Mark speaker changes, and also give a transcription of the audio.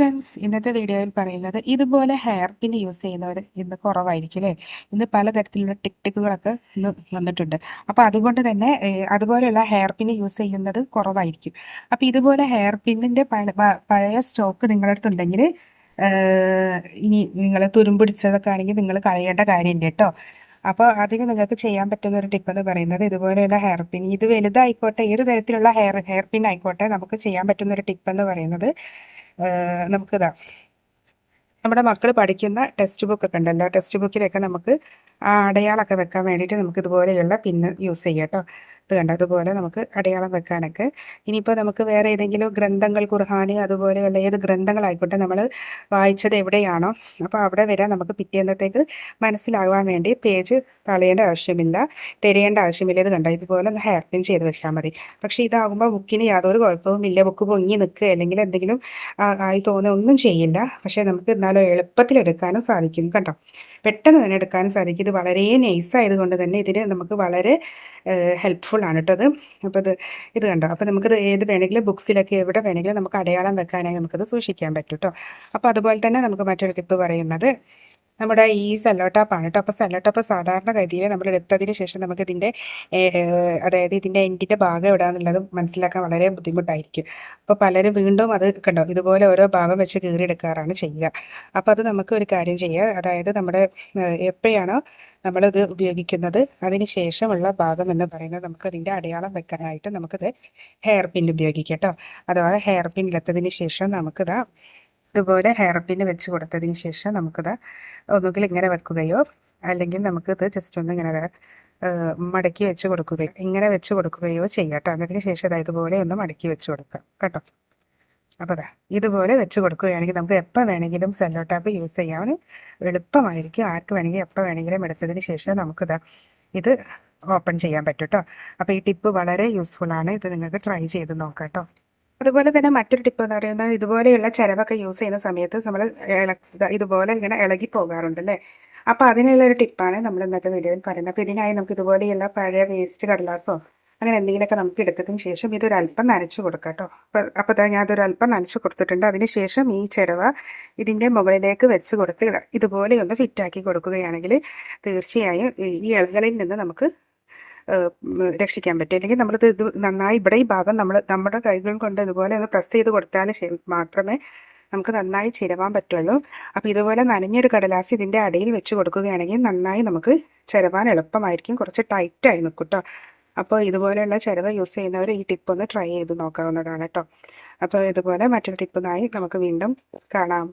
Speaker 1: Friends ഇന്നത്തെ വീഡിയോയിൽ പറയുന്നത് ഇതുപോലെ ഹെയർ പിൻ യൂസ് ചെയ്യുന്നവർ ഇന്ന് കുറവായിരിക്കും അല്ലേ? ഇന്ന് പലതരത്തിലുള്ള ടിക്ടിക്കുകളൊക്കെ ഇന്ന് വന്നിട്ടുണ്ട്. അപ്പോൾ അതുകൊണ്ട് തന്നെ അതുപോലെയുള്ള ഹെയർ പിൻ യൂസ് ചെയ്യുന്നത് കുറവായിരിക്കും. അപ്പോൾ ഇതുപോലെ ഹെയർ പിന്നിന്റെ പഴയ സ്റ്റോക്ക് നിങ്ങളുടെ അടുത്തുണ്ടെങ്കിൽ ഇനി നിങ്ങൾ തുരുമ്പിടിച്ചതൊക്കെ ആണെങ്കിൽ നിങ്ങൾ കളയേണ്ട കാര്യമില്ല കേട്ടോ. അപ്പോൾ അതിന് നിങ്ങൾക്ക് ചെയ്യാൻ പറ്റുന്ന ഒരു ടിപ്പ് എന്ന് പറയുന്നത് ഇതുപോലെയുള്ള ഹെയർ പിൻ ഇത് വലുതായിക്കോട്ടെ ഏത് തരത്തിലുള്ള ഹെയർ ഹെയർ പിൻ ആയിക്കോട്ടെ നമുക്ക് ചെയ്യാൻ പറ്റുന്ന ഒരു ടിപ്പ് എന്ന് പറയുന്നത് നമുക്കിതാ. നമ്മുടെ മക്കൾ പഠിക്കുന്ന ടെക്സ്റ്റ് ബുക്ക് ഒക്കെ ഉണ്ടല്ലോ. ടെക്സ്റ്റ് ബുക്കിലൊക്കെ നമുക്ക് ആ അടയാളമൊക്കെ വെക്കാൻ വേണ്ടിയിട്ട് നമുക്ക് ഇതുപോലെയുള്ള പിന്ന് യൂസ് ചെയ്യാം കേട്ടോ ഇത് കണ്ടോ അതുപോലെ നമുക്ക് അടയാളം വെക്കാനൊക്കെ. ഇനിയിപ്പോൾ നമുക്ക് വേറെ ഏതെങ്കിലും ഗ്രന്ഥങ്ങൾ ഖുർഹാനി അതുപോലെയുള്ള ഏത് ഗ്രന്ഥങ്ങളായിക്കോട്ടെ നമ്മൾ വായിച്ചത് എവിടെയാണോ. അപ്പോൾ അവിടെ വരെ നമുക്ക് പിറ്റേന്നത്തേക്ക് മനസ്സിലാകാൻ വേണ്ടി പേജ് കളയേണ്ട ആവശ്യമില്ല. തിരയേണ്ട ആവശ്യമില്ല. ഇത് കണ്ടോ? ഇതുപോലെ ഒന്ന് ഹെയർ പിൻ ചെയ്ത് വെച്ചാൽ മതി. പക്ഷേ ഇതാകുമ്പോൾ ബുക്കിന് യാതൊരു കുഴപ്പവും ഇല്ല. ബുക്ക് പൊങ്ങി നിൽക്കുക അല്ലെങ്കിൽ എന്തെങ്കിലും ആയി തോന്നുക ഒന്നും ചെയ്യില്ല. പക്ഷേ നമുക്ക് എന്നാലും എളുപ്പത്തിൽ എടുക്കാനും സാധിക്കും കേട്ടോ പെട്ടെന്ന് തന്നെ എടുക്കാനും സാധിക്കും. ഇത് വളരെ നൈസ് ആയതുകൊണ്ട് തന്നെ ഇതിന് നമുക്ക് വളരെ ഹെൽപ്ഫുൾ ആണ് കേട്ടോ അത് അപ്പോൾ ഇത് ഇത് കണ്ടോ? അപ്പോൾ നമുക്കിത് ഏത് വേണമെങ്കിലും ബുക്സിലൊക്കെ എവിടെ വേണമെങ്കിലും നമുക്ക് അടയാളം വെക്കാനായി നമുക്കത് സൂക്ഷിക്കാൻ പറ്റും കേട്ടോ അപ്പോൾ അതുപോലെ തന്നെ നമുക്ക് മറ്റൊരു ടിപ്പ് പറയുന്നത് നമ്മുടെ ഈ സെല്ലോ ടാപ്പാണ് കേട്ടോ അപ്പോൾ സെല്ലോ ടാപ്പ് സാധാരണ ഗതിയിൽ നമ്മൾ എടുത്തതിന് ശേഷം നമുക്ക് ഇതിന്റെ അതായത് ഇതിന്റെ എൻഡിന്റെ ഭാഗം എവിടെയാണെന്നുള്ളത് മനസ്സിലാക്കാൻ വളരെ ബുദ്ധിമുട്ടായിരിക്കും. അപ്പോൾ പലരും വീണ്ടും അത് കണ്ടോ ഇതുപോലെ ഓരോ ഭാഗം വെച്ച് കീറിയെടുക്കാറാണ് ചെയ്യുക. അപ്പോൾ അത് നമുക്ക് ഒരു കാര്യം ചെയ്യുക അതായത് നമ്മുടെ എപ്പോഴാണോ നമ്മളിത് ഉപയോഗിക്കുന്നത് അതിന് ശേഷമുള്ള ഭാഗം എന്ന് പറയുന്നത് നമുക്ക് അതിന്റെ അടയാളം വെക്കാനായിട്ട് നമുക്കിത് ഹെയർ പിൻ ഉപയോഗിക്കാം കേട്ടോ. അഥവാ ഹെയർ പിൻ എടുത്തതിന് ശേഷം നമുക്കിതാ ഇതുപോലെ ഹെയർ പിൻ വെച്ച് കൊടുത്തതിന് ശേഷം നമുക്കിത് ഒന്നുകിൽ ഇങ്ങനെ വെക്കുകയോ അല്ലെങ്കിൽ നമുക്കിത് ജസ്റ്റ് ഒന്ന് ഇങ്ങനെ മടക്കി വെച്ച് കൊടുക്കുകയോ ഇങ്ങനെ വെച്ച് കൊടുക്കുകയോ ചെയ്യാം കേട്ടോ. അതിന് ശേഷം അത് ഇതുപോലെ ഒന്ന് മടക്കി വെച്ച് കൊടുക്കാം കേട്ടോ. അപ്പോൾ അതാ ഇതുപോലെ വെച്ച് കൊടുക്കുകയാണെങ്കിൽ നമുക്ക് എപ്പോൾ വേണമെങ്കിലും സെല്ലോ ടാപ്പ് യൂസ് ചെയ്യാൻ എളുപ്പമായിരിക്കും. ആർക്ക് വേണമെങ്കിൽ എപ്പോൾ വേണമെങ്കിലും എടുത്തതിന് ശേഷം നമുക്കിതാ ഇത് ഓപ്പൺ ചെയ്യാൻ പറ്റും കേട്ടോ. അപ്പോൾ ഈ ടിപ്പ് വളരെ യൂസ്ഫുൾ ആണ്. ഇത് നിങ്ങൾക്ക് ട്രൈ ചെയ്ത് നോക്കാം കേട്ടോ. അതുപോലെ തന്നെ മറ്റൊരു ടിപ്പ് എന്ന് പറയുന്നത് ഇതുപോലെയുള്ള ചിലവൊക്കെ യൂസ് ചെയ്യുന്ന സമയത്ത് നമ്മൾ ഇതുപോലെ ഇങ്ങനെ ഇളകി പോകാറുണ്ട് അല്ലേ? അപ്പോൾ അതിനുള്ള ഒരു ടിപ്പാണ് നമ്മൾ ഇന്നത്തെ വീഡിയോയിൽ പറയുന്നത്. അപ്പോൾ ഇതിനായി നമുക്ക് ഇതുപോലെയുള്ള പഴയ വേസ്റ്റ് കടലാസോ അങ്ങനെ എന്തെങ്കിലുമൊക്കെ നമുക്ക് എടുത്തതിന് ശേഷം ഇതൊരു അല്പം നനച്ച് കൊടുക്കാം കേട്ടോ. അപ്പോൾ ദാ ഞാൻ അതൊരു അല്പം നനച്ച് കൊടുത്തിട്ടുണ്ട്. അതിന് ശേഷം ഈ ചിരവ ഇതിന്റെ മുകളിലേക്ക് വെച്ച് കൊടുത്ത് ഇതുപോലെയൊന്ന് ഫിറ്റാക്കി കൊടുക്കുകയാണെങ്കിൽ തീർച്ചയായും ഈ ഇളകളിൽ നിന്ന് നമുക്ക് രക്ഷിക്കാൻ പറ്റും. അല്ലെങ്കിൽ നമ്മളിത് ഇത് നന്നായി ഇവിടെ ഈ ഭാഗം നമ്മൾ നമ്മുടെ കൈകൾ കൊണ്ട് ഇതുപോലെ ഒന്ന് പ്രസ് ചെയ്ത് കൊടുത്താൽ മാത്രമേ നമുക്ക് നന്നായി ചിരവാൻ പറ്റുള്ളൂ. അപ്പോൾ ഇതുപോലെ നനഞ്ഞൊരു കടലാസ് ഇതിന്റെ അടിയിൽ വെച്ച് കൊടുക്കുകയാണെങ്കിൽ നന്നായി നമുക്ക് ചിരവാൻ എളുപ്പമായിരിക്കും. കുറച്ച് ടൈറ്റായി നിൽക്കും കേട്ടോ. അപ്പോൾ ഇതുപോലെയുള്ള ചിരവ് യൂസ് ചെയ്യുന്നവർ ഈ ടിപ്പ് ഒന്ന് ട്രൈ ചെയ്ത് നോക്കാവുന്നതാണ് കേട്ടോ. അപ്പോൾ ഇതുപോലെ മറ്റൊരു ടിപ്പുമായി നമുക്ക് വീണ്ടും കാണാം.